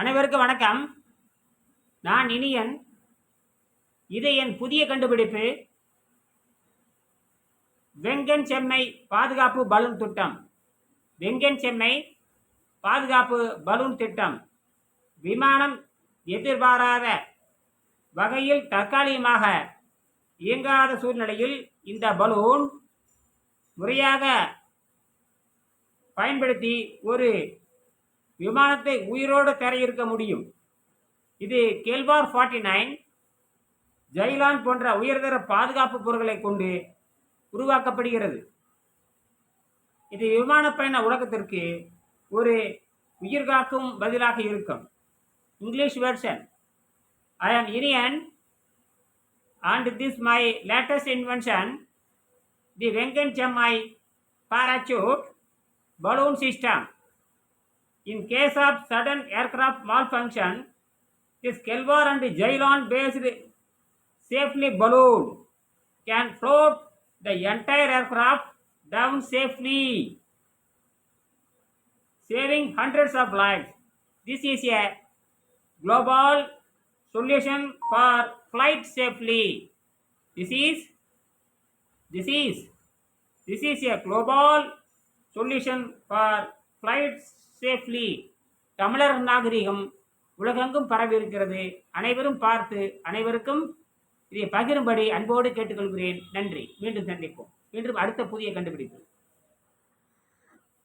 அனைவருக்கும் வணக்கம். நான் இனியன். இது என் புதிய கண்டுபிடிப்பு. வெங்கன் செம்மை பாதுகாப்பு பலூன் திட்டம். வெங்கன் செம்மை பாதுகாப்பு பலூன் திட்டம். விமானம் எதிர்பாராத வகையில் தற்காலிகமாக இயங்காத சூழ்நிலையில் இந்த பலூன் முறையாக பயன்படுத்தி ஒரு விமானத்தை உயிரோடு தரையிறக்க முடியும். இது கெல்வார் ஃபார்ட்டி நைன் ஜைலான் போன்ற உயர்தர பாதுகாப்பு பொருட்களை கொண்டு உருவாக்கப்படுகிறது. இது விமான பயண உலகத்திற்கு ஒரு உயிர்காக்கும் பதிலாக இருக்கும். English version I am Iniyan and this my latest invention the வெங்கன் செம்மை parachute balloon system In case of sudden aircraft malfunction, this Kelvar and Jailon based safely balloon can float the entire aircraft down safely, saving hundreds of lives. This is a global solution for flight safely. This is this is this is a global solution for flight safely தமிழர் நாகரிகம் உலகெங்கும் பரவி இருக்கிறது அனைவரும் பார்த்து அனைவருக்கும் இதை பகிரும்படி அன்போடு கேட்டுக்கொள்கிறேன். நன்றி. மீண்டும் சந்திப்போம். மீண்டும் அடுத்த புதிய கண்டுபிடிப்பு